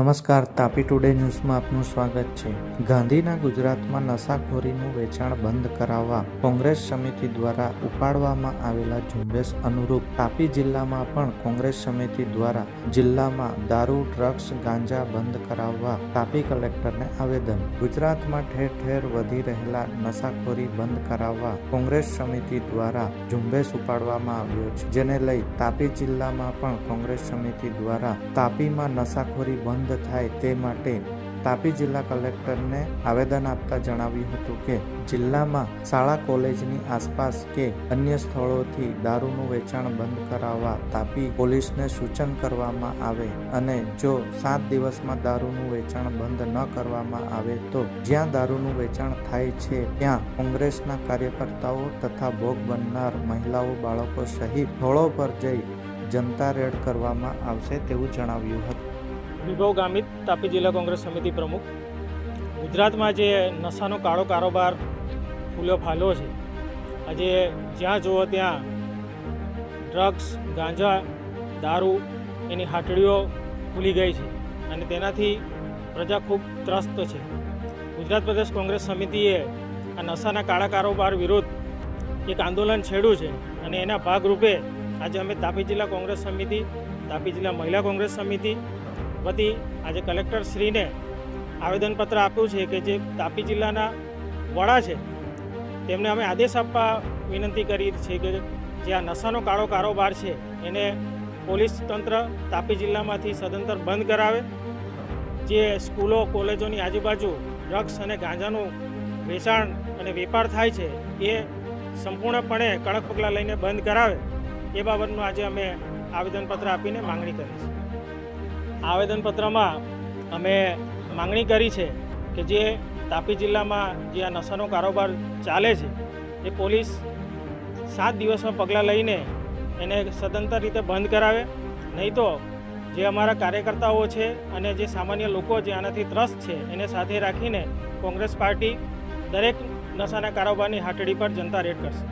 નમસ્કાર, તાપી ટુડે ન્યૂઝમાં આપનું સ્વાગત છે. ગાંધીના ગુજરાતમાં નશાખોરીનું વેચાણ બંધ કરાવવા કોંગ્રેસ સમિતિ દ્વારા ઉપાડવામાં આવેલા ઝુંબેશ અનુરૂપ તાપી જિલ્લામાં પણ કોંગ્રેસ સમિતિ દ્વારા જિલ્લામાં દારૂ, ડ્રગ્સ, ગાંજા બંધ કરાવવા તાપી કલેક્ટરને આવેદન. ગુજરાતમાં ઠેર ઠેર વધી રહેલા નશાખોરી બંધ કરાવવા કોંગ્રેસ સમિતિ દ્વારા ઝુંબેશ ઉપાડવામાં આવ્યો છે. જેને લઈ તાપી જિલ્લામાં પણ કોંગ્રેસ સમિતિ દ્વારા તાપીમાં નશાખોરી બંધ થાય તે માટે તાપી જિલ્લા કલેક્ટરને આવેદન આપતા જણાવ્યું હતું કે જિલ્લામાં શાળા કોલેજની આસપાસ કે અન્ય સ્થળોથી દારૂનું વેચાણ બંધ કરાવવા તાપી પોલીસને સૂચન કરવામાં આવે અને જો સાત દિવસમાં દારૂનું વેચાણ બંધ ન કરવામાં આવે તો જ્યાં દારૂનું વેચાણ થાય છે ત્યાં કોંગ્રેસના કાર્યકર્તાઓ તથા ભોગ બનનાર મહિલાઓ, બાળકો સહિત સ્થળો પર જઈ જનતા રેડ કરવામાં આવશે તેવું જણાવ્યું હતું. વિભવ ગામિત, તાપી જિલ્લા કોંગ્રેસ સમિતિ પ્રમુખ. ગુજરાતમાં જે નશાનો કાળો કારોબાર ફૂલ્યો ફાલ્યો છે, આજે જ્યાં જુઓ ત્યાં ડ્રગ્સ, ગાંજા, દારૂ એની હાટડીઓ ખુલી ગઈ છે અને તેનાથી પ્રજા ખૂબ ત્રસ્ત છે. ગુજરાત પ્રદેશ કોંગ્રેસ સમિતિએ આ નશાના કાળા કારોબાર વિરુદ્ધ એક આંદોલન છેડ્યું છે અને એના ભાગરૂપે આજે અમે તાપી જિલ્લા કોંગ્રેસ સમિતિ, તાપી જિલ્લા મહિલા કોંગ્રેસ સમિતિ વતી આજે કલેક્ટર શ્રીને આવેદનપત્ર આપ્યું છે કે જે તાપી જિલ્લાના વડા છે, તેમને અમે આદેશ આપવા વિનંતી કરી છે કે જે આ નશાનો કાળો કારોબાર છે, એને પોલીસ તંત્ર તાપી જિલ્લામાંથી સદંતર બંધ કરાવે. જે સ્કૂલો, કોલેજોની આજુબાજુ ડ્રગ્સ અને ગાંજાનું વેચાણ અને વેપાર થાય છે, એ સંપૂર્ણપણે કડક પગલાં લઈને બંધ કરાવે. એ બાબતનું આજે અમે આવેદનપત્ર આપીને માંગણી કરી છે. આવેદનપત્રમાં અમે માંગણી કરી છે કે જે તાપી જિલ્લામાં જે આ નશાનો કારોબાર ચાલે છે, એ પોલીસ સાત દિવસમાં પગલાં લઈને એને સદંતર રીતે બંધ કરાવે. નહીં તો જે અમારા કાર્યકર્તાઓ છે અને જે સામાન્ય લોકો જે આનાથી ત્રસ્ત છે, એને સાથે રાખીને કોંગ્રેસ પાર્ટી દરેક નશાના કારોબારની હાટડી પર જનતા રેડ કરશે.